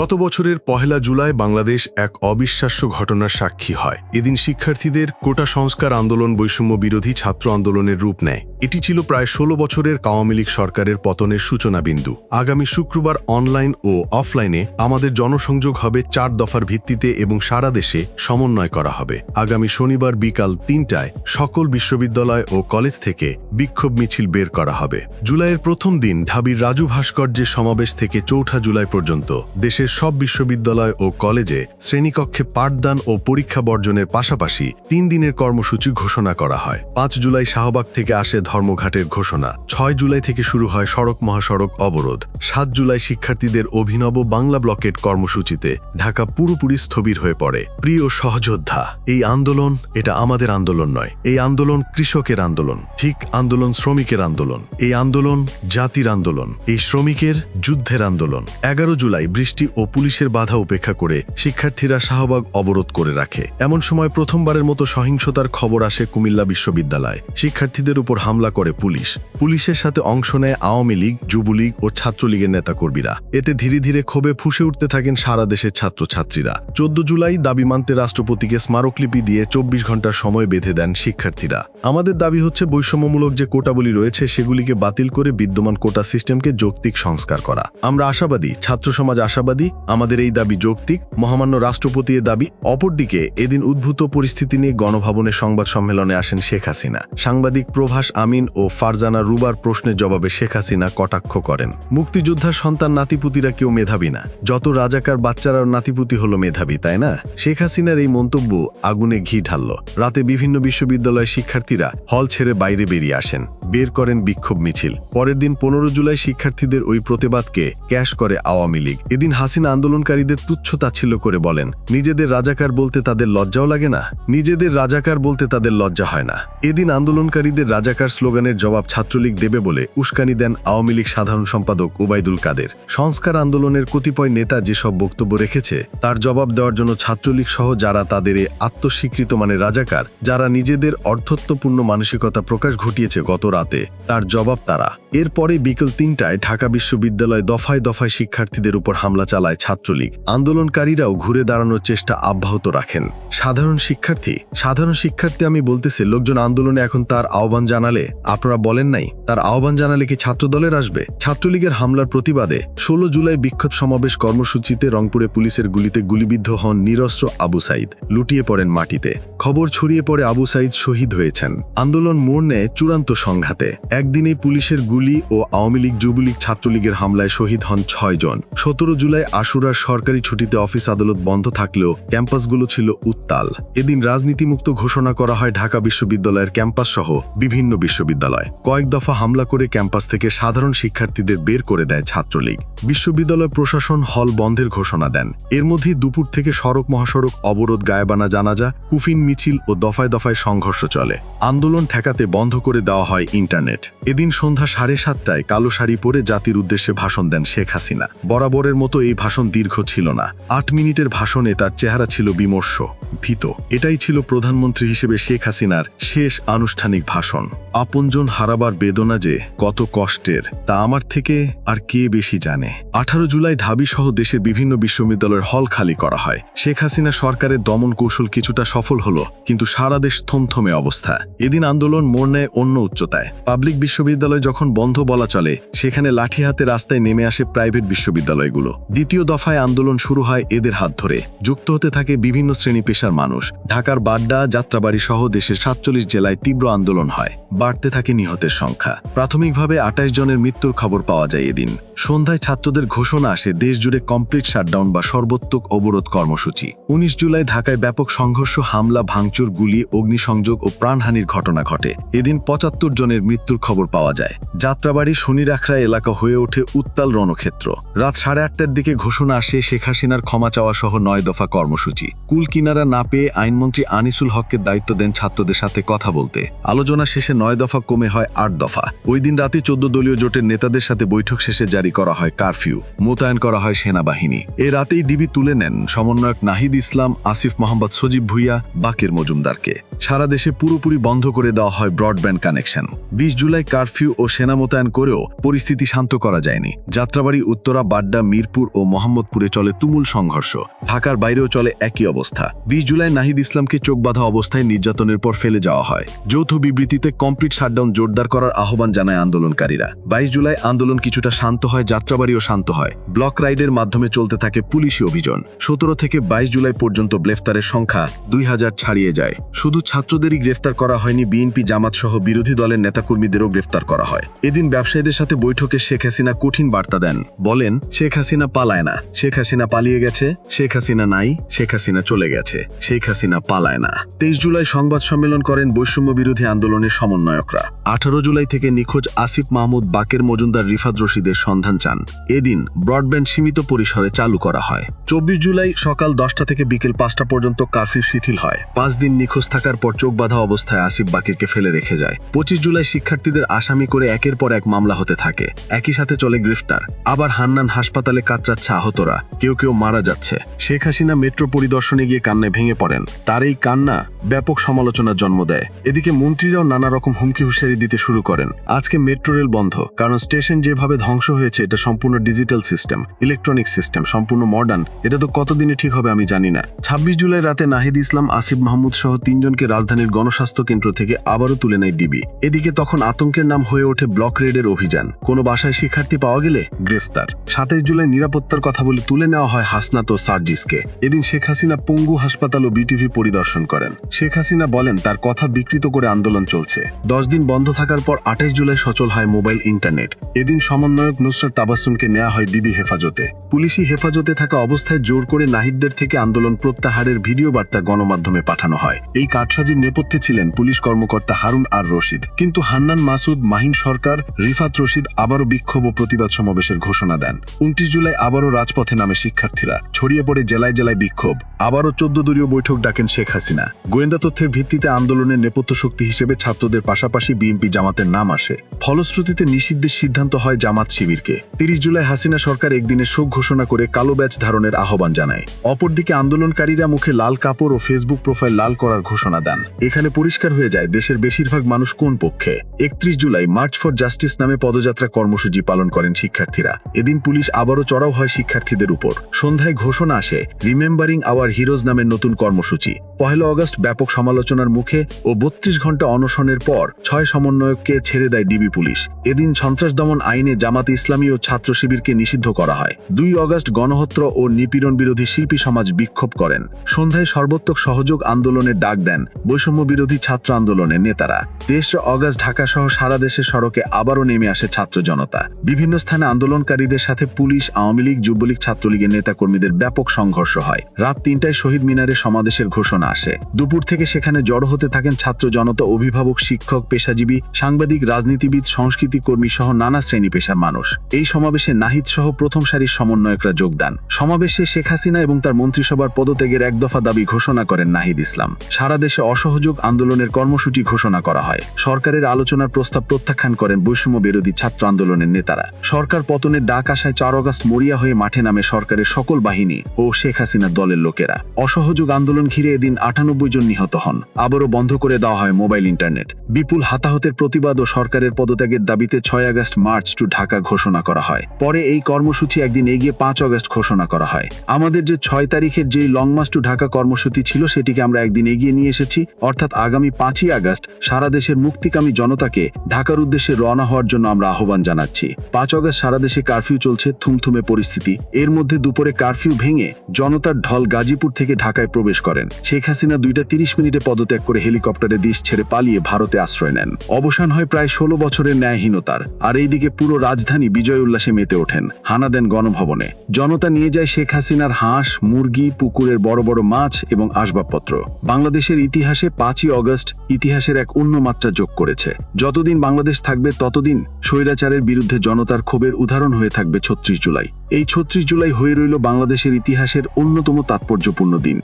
গত বছরের পহেলা জুলাই বাংলাদেশ এক অবিশ্বাস্য ঘটনার সাক্ষী হয়। এদিন শিক্ষার্থীদের কোটা সংস্কার আন্দোলন বৈষম্য বিরোধী ছাত্র আন্দোলনের রূপ নেয়। এটি ছিল প্রায় ষোলো বছরের আওয়ামী লীগ সরকারের পতনের সূচনা বিন্দু আগামী শুক্রবার অনলাইন ও অফলাইনে আমাদের জনসংযোগ হবে চার দফার ভিত্তিতে এবং সারা দেশে সমন্বয় করা হবে। আগামী শনিবার বিকাল তিনটায় সকল বিশ্ববিদ্যালয় ও কলেজ থেকে বিক্ষোভ মিছিল বের করা হবে। জুলাইয়ের প্রথম দিন ঢাবির রাজু ভাস্কর্যের সমাবেশ থেকে চৌঠা জুলাই পর্যন্ত দেশের সব বিশ্ববিদ্যালয় ও কলেজে শ্রেণীকক্ষে পাঠদান ও পরীক্ষা বর্জনের পাশাপাশি তিন দিনের কর্মসূচি ঘোষণা করা হয়। পাঁচ জুলাই শাহবাগ থেকে আসে ধর্মঘাটের ঘোষণা। ছয় জুলাই থেকে শুরু হয় সড়ক মহাসড়ক অবরোধ। সাত জুলাই শিক্ষার্থীদের অভিনব বাংলা ব্লকেট কর্মসূচিতে ঢাকা পুরোপুরি স্থবির হয়ে পড়ে। প্রিয় সহযোদ্ধা, এই আন্দোলন এটা আমাদের আন্দোলন নয়। এই আন্দোলন কৃষকের আন্দোলন, ঠিক আন্দোলন শ্রমিকের আন্দোলন। এই আন্দোলন জাতির আন্দোলন, এই শ্রমিকের যুদ্ধের আন্দোলন। এগারো জুলাই বৃষ্টি ও পুলিশের বাধা উপেক্ষা করে শিক্ষার্থীরা শাহবাগ অবরোধ করে রাখে। এমন সময় প্রথমবারের মতো সহিংসতার খবর আসে কুমিল্লা বিশ্ববিদ্যালয়। শিক্ষার্থীদের উপর হামলা করে পুলিশ। পুলিশের সাথে অংশ নেয় আওয়ামী লীগ, যুবলীগ ও ছাত্রলীগের নেতাকর্মীরা। এতে ধীরে ধীরে ক্ষোভে ফুসে উঠতে থাকেন সারা দেশের ছাত্রছাত্রীরা। চোদ্দ জুলাই দাবি মানতে রাষ্ট্রপতিকে স্মারকলিপি দিয়ে চব্বিশ ঘণ্টার সময় বেঁধে দেন শিক্ষার্থীরা। আমাদের দাবি হচ্ছে বৈষম্যমূলক যে কোটাবলী রয়েছে, সেগুলিকে বাতিল করে বিদ্যমান কোটা সিস্টেমকে যৌক্তিক সংস্কার করা। আমরা আশাবাদী, ছাত্র সমাজ আশাবাদী, আমাদের এই দাবি যৌক্তিক। মহামান্য রাষ্ট্রপতি এ দাবি, অপরদিকে এদিন উদ্ভূত পরিস্থিতি নিয়ে গণভবনে সংবাদ সম্মেলনে আসেন শেখ হাসিনা। সাংবাদিক প্রভাস আমিন ও ফারজানা রুবার প্রশ্নের জবাবে শেখ হাসিনা কটাক্ষ করেন। মুক্তিযোদ্ধার সন্তান নাতিপুতিরা কেউ মেধাবী না। যত রাজাকার বাচ্চারাও নাতিপুতি হলো মেধাবী, তাই না? শেখ হাসিনার এই মন্তব্য আগুনে ঘি ঢালল। রাতে বিভিন্ন বিশ্ববিদ্যালয়ের শিক্ষার্থীরা হল ছেড়ে বাইরে বেরিয়ে আসেন। বের করেন বিক্ষোভ মিছিল। পরের দিন পনেরো জুলাই শিক্ষার্থীদের ওই প্রতিবাদকে ক্যাশ করে আওয়ামী লীগ। এদিন হাসিনা আন্দোলনকারীদের তুচ্ছ তাচ্ছিল্য করে বলেন, নিজেদের রাজাকার বলতে তাদের লজ্জাও লাগে না। নিজেদের রাজাকার বলতে তাদের লজ্জা হয় না। এদিন আন্দোলনকারীদের রাজাকার স্লোগানের জবাব ছাত্রলীগ দেবে বলে উস্কানি দেন আওয়ামী লীগ সাধারণ সম্পাদক ওবায়দুল কাদের। সংস্কার আন্দোলনের কতিপয় নেতা যেসব বক্তব্য রেখেছে, তার জবাব দেওয়ার জন্য ছাত্রলীগ সহ যারা তাদের এ আত্মস্বীকৃত মানে রাজাকার, যারা নিজেদের অর্থত্বপূর্ণ মানসিকতা প্রকাশ ঘটিয়েছে গত রাতে, তার জবাব তারা। এরপরে বিকেল তিনটায় ঢাকা বিশ্ববিদ্যালয় দফায় দফায় শিক্ষার্থীদের উপর হামলা চালায় ছাত্রলীগ। আন্দোলনকারীরাও ঘুরে দাঁড়ানোর চেষ্টা অব্যাহত রাখেন। সাধারণ শিক্ষার্থী সাধারণ শিক্ষার্থী আমি বলতেছি, লোকজন আন্দোলনে এখন তার আহ্বান জানালে আপনারা বলেন নাই, তার আহ্বান জানালে কি ছাত্রদলের আসবে? ছাত্রলীগের হামলার প্রতিবাদে ষোলো জুলাই বিক্ষোভ সমাবেশ কর্মসূচিতে রংপুরে পুলিশের গুলিতে গুলিবিদ্ধ হন নিরস্ত্র আবু সাইদ, লুটিয়ে পড়েন মাটিতে। খবর ছড়িয়ে পড়ে আবু সাইদ শহীদ হয়েছেন। আন্দোলন মোড় নেয় চূড়ান্ত সংঘাতে। একদিনে পুলিশের গুলি ও আওয়ামী লীগ যুবলীগ ছাত্রলীগের হামলায় শহীদ হন ছয় জন। সতেরো জুলাই আশুরার সরকারি ছুটিতে অফিস আদালত বন্ধ থাকলেও ক্যাম্পাসগুলো ছিল উত্তাল। এদিন রাজনীতিমুক্ত ঘোষণা করা হয় ঢাকা বিশ্ববিদ্যালয়ের ক্যাম্পাস সহ বিভিন্ন বিশ্ববিদ্যালয়। কয়েক দফা হামলা করে ক্যাম্পাস থেকে সাধারণ শিক্ষার্থীদের বের করে দেয় ছাত্রলীগ। বিশ্ববিদ্যালয় প্রশাসন হল বন্ধের ঘোষণা দেন। এর মধ্যেই দুপুর থেকে সড়ক মহাসড়ক, অবরোধ গায়েবানা জানাজা, কুফিন মিছিল ও দফায় দফায় সংঘর্ষ চলে। আন্দোলন ঠেকাতে বন্ধ করে দেওয়া হয় ইন্টারনেট। এদিন সন্ধ্যা সাড়ে সাতটায় কালো শাড়ি পরে জাতির উদ্দেশ্যে ভাষণ দেন শেখ হাসিনা। বরাবরের মতো এই ভাষণ দীর্ঘ ছিল না। আট মিনিটের ভাষণে তার চেহারা ছিল বিমর্ষ, ভীত। এটাই ছিল প্রধানমন্ত্রী হিসেবে শেখ হাসিনার শেষ আনুষ্ঠানিক ভাষণ। আপনজন হারাবার বেদনা যে কত কষ্টের, তা আমার থেকে আর কে বেশি জানে? আঠারো জুলাই ঢাবি সহ দেশের বিভিন্ন বিশ্ববিদ্যালয়ের হল খালি করা হয়। শেখ হাসিনা সরকারের দমন কৌশল কিছুটা সফল হলো, কিন্তু সারা দেশ থমথমে অবস্থা। এদিন আন্দোলন মোড় নেয় অন্য উচ্চতায়। পাবলিক বিশ্ববিদ্যালয় যখন বন্ধ বলা চলে, সেখানে লাঠি হাতে রাস্তায় নেমে আসে প্রাইভেট বিশ্ববিদ্যালয়গুলো। দ্বিতীয় দফায় আন্দোলন শুরু হয় এদের হাত ধরে। যুক্ত হতে থাকে বিভিন্ন শ্রেণি পেশার মানুষ। ঢাকার বাড্ডা যাত্রাবাড়ি সহ দেশের সাতচল্লিশ জেলায় তীব্র আন্দোলন হয়। বাড়তে থাকে নিহতের সংখ্যা। প্রাথমিকভাবে আঠাশ জনের মৃত্যুর খবর পাওয়া যায় এদিন। সন্ধ্যায় ছাত্রদের ঘোষণা আসে দেশ জুড়ে কমপ্লিট শাটডাউন বা সর্বোত্তক অবরোধ কর্মসূচি। উনিশ জুলাই ঢাকায় ব্যাপক সংঘর্ষ, হামলা, ভাঙচুর, গুলি, অগ্নিসংযোগ ও প্রাণহানির ঘটনা ঘটে। এদিন পঁচাত্তর জনের মৃত্যুর খবর পাওয়া যায়। যাত্রাবাড়ি শনিরাখড়া এলাকা হয়ে ওঠে উত্তাল রণক্ষেত্র। রাত সাড়ে আটটার দিকে ঘোষণা আসে শেখ হাসিনার ক্ষমা চাওয়া সহ নয় দফা কর্মসূচি। কুল কিনারা না পেয়ে আইনমন্ত্রী আনিসুল হককে দায়িত্ব দেন ছাত্রদের সাথে কথা বলতে। আলোচনা শেষে নয় দফা কমে হয় আট দফা। ওই দিন রাতে চোদ্দ দলীয় জোটের নেতাদের সাথে বৈঠক শেষে জারি করা হয় কারফিউ, মোতায়েন করা হয় সেনাবাহিনী। এ রাতেই ডিবি তুলে নেন সমন্বয়ক নাহিদ ইসলাম, আসিফ মোহাম্মদ সজিব ভুইয়া, বাকের মজুমদারকে। সারা দেশে পুরোপুরি বন্ধ করে দেওয়া হয় ব্রডব্যান্ড কানেকশন। বিশ জুলাই কারফিউ ও সেনা মোতায়েন করেও পরিস্থিতি শান্ত করা যায়নি। যাত্রাবাড়ি, উত্তরা, বাড্ডা, মিরপুর ও মোহাম্মদপুরে চলে তুমুল সংঘর্ষ। ঢাকার বাইরেও চলে একই অবস্থা। বিশ জুলাই নাহিদ ইসলামকে চোখ বাঁধা অবস্থায় নির্যাতনের পর ফেলে যাওয়া হয়। যৌথ বিবৃতিতে কমপ্লিট শাটডাউন জোরদার করার আহ্বান জানায় আন্দোলনকারীরা। বাইশ জুলাই আন্দোলন কিছুটা শান্ত হয়, যাত্রাবাড়িও শান্ত হয়। ব্লক রাইডের মাধ্যমে চলতে থাকে পুলিশি অভিযান। সতেরো থেকে বাইশ জুলাই পর্যন্ত গ্রেফতারের সংখ্যা দুই হাজার ছাড়িয়ে যায়। শুধু ছাত্রদেরই গ্রেফতার করা হয়নি বিএনপি জামাত সহ বিরোধী দলের নেতাকর্মীদেরও গ্রেফতার করা হয়। এদিন ব্যবসায়ীদের সাথে বৈঠকে শেখ হাসিনা কঠিন বার্তা দেন। বলেন, শেখ হাসিনা পালায় না। শেখ হাসিনা পালিয়ে গেছে। শেখ হাসিনা নাই। শেখ হাসিনা চলে গেছে। শেখ হাসিনা পালায় না। তেইশ জুলাই সংবাদ সম্মেলন করেন বৈষম্য বিরোধী আন্দোলনের সমন্বয়করা। আঠারো জুলাই থেকে নিখোঁজ আসিফ মাহমুদ, বাকের মজুমদার, রিফাত রশিদের সন্ধান চান। এদিন ব্রডব্যান্ড সীমিত পরিসরে চালু করা হয়। চব্বিশ জুলাই সকাল দশটা থেকে বিকেল পাঁচটা পর্যন্ত কারফিউ শিথিল হয়। পাঁচ দিন নিখোঁজ থাকার পর চোখ বাঁধা অবস্থায় আসিফ বাকিরকে ফেলে রেখে যায়। পঁচিশ জুলাই শিক্ষার্থীদের আসামি করে একের পর এক মামলা হতে থাকে। একই সাথে চলে গ্রেফতার। আবার হান্নান হাসপাতালে কাতরাচ্ছে আহতরা। কেউ কেউ মারা যাচ্ছে। শেখ হাসিনা মেট্রো পরিদর্শনে গিয়ে কান্নায় ভেঙে পড়েন। তার এই কান্না ব্যাপক সমালোচনার জন্ম দেয়। এদিকে মন্ত্রীরাও নানা রকম হুমকি হুঁশিয়ারি দিতে শুরু করেন। আজকে মেট্রো রেল বন্ধ, কারণ স্টেশন যেভাবে ধ্বংস হয়েছে, এটা সম্পূর্ণ ডিজিটাল সিস্টেম, ইলেকট্রনিক সিস্টেম, সম্পূর্ণ মডার্ন এটা তো কতদিনে ঠিক হবে আমি জানি না। ছাব্বিশ জুলাই রাতে নাহিদ ইসলাম, আসিফ মাহমুদ সহ তিনজনকে রাজধানীর গণস্বাস্থ্য কেন্দ্র থেকে আবারও তুলে নেয় ডিবি। এদিকে তখন আতঙ্কের নাম হয়ে ওঠে ব্লক রেডের অভিযান। কোনো বাসায় শিক্ষার্থী পাওয়া গেলে গ্রেফতার। সাতাইশ জুলাই নিরাপত্তার কথা বলে তুলে নেওয়া হয় হাসনাত ও সার্জিসকে। এদিন শেখ হাসিনা পঙ্গু হাসপাতাল ও বিটিভি পরিদর্শন করেন। শেখ হাসিনা বলেন, তার কথা বিকৃত করে আন্দোলন চলছে। দশ দিন বন্ধ থাকার পর আঠাইশ জুলাই সচল হয় মোবাইল ইন্টারনেট। এদিন সমন্বয়ক নুসরাত তাবাসুমকে নেওয়া হয় ডিবি হেফাজতে। পুলিশি হেফাজতে থাকা অবস্থায় জোর করে নাহিদদের থেকে আন্দোলন প্রত্যাহারের ভিডিও বার্তা গণমাধ্যমে পাঠানো হয়। এই কাঠসাজির নেপথ্যে ছিলেন পুলিশ কর্মকর্তা হারুন আর রশিদ। কিন্তু হান্নান মাসুদ, মাহিন সরকার, রিফাত রশিদ আবারও বিক্ষোভ ও প্রতিবাদ সমাবেশের ঘোষণা দেন। উনত্রিশ জুলাই আবারও রাজপথে নামে শিক্ষার্থীরা। ছড়িয়ে পড়ে জেলায় জেলায় বিক্ষোভ। আবারও চোদ্দ দলীয় বৈঠক ডাকেন শেখ হাসিনা। গোয়েন্দা তথ্যের ভিত্তিতে আন্দোলনের নেপথ্য শক্তি হিসেবে ছাত্রদের পাশাপাশি বিএনপি জামাতের নাম আসে। ফলশ্রুতিতে নিষিদ্ধের সিদ্ধান্ত হয় জামাত শিবিরকে। তিরিশ জুলাই হাসিনা সরকার একদিনের শোক ঘোষণা করে কালো ব্যাচ ধারণের আহ্বান জানায়। অপরদিকে আন্দোলনকারীরা মুখে লাল কাপড় ও ফেসবুক প্রোফাইল লাল করার ঘোষণা দেন। এখানে পরিষ্কার হয়ে যায় দেশের বেশিরভাগ মানুষ কোন পক্ষে। একত্রিশ জুলাই মার্চ ফর জাস্টিস নামে পদযাত্রা কর্মসূচি পালন করেন শিক্ষার্থীরা। এদিন পুলিশ আবারও চড়াও হয় শিক্ষার্থীদের উপর। সন্ধ্যায় ঘোষণা আসে রিমেম্বারিং আওয়ার হিরোজ নামের নতুন কর্মসূচি। পহেলা অগস্ট ব্যাপক সমালোচনার মুখে ও বত্রিশ ঘণ্টা অনশনের পর ছয় সমন্বয়ককে ছেড়ে দেয় ডিবি পুলিশ। এদিন সন্ত্রাস দমন আইনে জামাত ইসলামী ও ছাত্র শিবিরকে নিষিদ্ধ করা হয়। দুই অগস্ট গণহত্র ও নিপীড়ন বিরোধী শিল্পী সমাজ বিক্ষোভ করেন। সন্ধ্যায় সর্বোত্তক সহযোগ আন্দোলনের ডাক দেন বৈষম্য বিরোধী ছাত্র আন্দোলনের নেতারা দেশ অগস্ট ঢাকা সহ সারা দেশের সড়কে আবারও নেমে আসে ছাত্র জনতা। বিভিন্ন স্থানে আন্দোলনকারীদের সাথে পুলিশ, আওয়ামী লীগ, যুবলীগ ছাত্রলীগের নেতাকর্মীদের ব্যাপক সংঘর্ষ হয়। রাত তিনটায় শহীদ মিনারে সমাবেশের ঘোষণা আসে। দুপুর থেকে সেখানে জড়ো হতে থাকেন ছাত্র জনতা, অভিভাবক, শিক্ষক, পেশাজীবী, সাংবাদিক, রাজনীতিবিদ, সংস্কৃতি কর্মী সহ নানা শ্রেণি পেশার মানুষ। এই সমাবেশে নাহিদ সহ প্রথম সারির সমন্বয়করা যোগদান সমাবেশে শেখ হাসিনা এবং তার মন্ত্রিসভার পদত্যাগের এক দফা দাবি ঘোষণা করেন নাহিদ ইসলাম। সারা দেশে অসহযোগ আন্দোলনের কর্মসূচি ঘোষণা করা হয়। সরকারের আলোচনার প্রস্তাব প্রত্যাখ্যান করেন বৈষম্য বিরোধী ছাত্র আন্দোলনের নেতারা। সরকার পতনের ডাক আসায় চার অগাস্ট মরিয়া হয়ে মাঠে নামে সরকারের সকল বাহিনী ও শেখ হাসিনার দলের লোকেরা। অসহযোগ আন্দোলন ঘিরে এদিন আটানব্বই জন নিহত হন। আবারও বন্ধ করে দেওয়া হয় মোবাইল ইন্টারনেট। বিপুল হাতাহতের প্রতিবাদ ও সরকারের পদত্যাগের দাবিতে ছয় আগস্ট মার্চ টু ঢাকা ঘোষণা করা হয়। পরে এই কর্মসূচি একদিন এগিয়ে পাঁচ আগস্ট ঘোষণা করা হয়। আমাদের যে ছয় তারিখের যে লং মার্চ টু ঢাকা কর্মসূচি ছিল সেটিকে আমরা একদিন এগিয়ে নিয়ে এসেছি। অর্থাৎ আগামী পাঁচই আগস্ট সারা দেশের মুক্তিকামী জনতাকে ঢাকার উদ্দেশ্যে রওনা হওয়ার জন্য আমরা আহ্বান জানাচ্ছি। পাঁচ আগস্ট সারা দেশে কারফিউ চলছে থুমথুমে পরিস্থিতি। এর মধ্যে দুপুরে কারফিউ ভেঙে জনতার ঢল গাজীপুর থেকে ঢাকায় প্রবেশ করেন। শেখ হাসিনা দুইটা তিরিশ মিনিটে পদত্যাগ করে হেলিকপ্টারে দেশ ছেড়ে পালিয়ে ভারতে আশ্রয় নেন। অবসান হয় প্রায় ষোলো বছরের ন্যায়হীনতার। আর এইদিকে পুরো রাজধানী বিজয় উল্লাসে মেতে ওঠেন। হানা দেন গণভবনে। জনতা নিয়ে যায় শেখ হাসিনার হাঁস, মুরগি, পুকুরের বড় বড় মাছ এবং আসবাবপত্র। বাংলাদেশের ইতিহাসে পাঁচই অগস্ট ইতিহাসের এক অন্য মাত্রা যোগ করেছে। যতদিন বাংলাদেশ থাকবে, ততদিন স্বৈরাচারের বিরুদ্ধে জনতার ক্ষোভের উদাহরণ হয়ে থাকবে ছত্রিশ জুলাই। এই ছত্রিশ জুলাই হয়ে রইল বাংলাদেশের ইতিহাসের অন্যতম তাৎপর্যপূর্ণ দিন।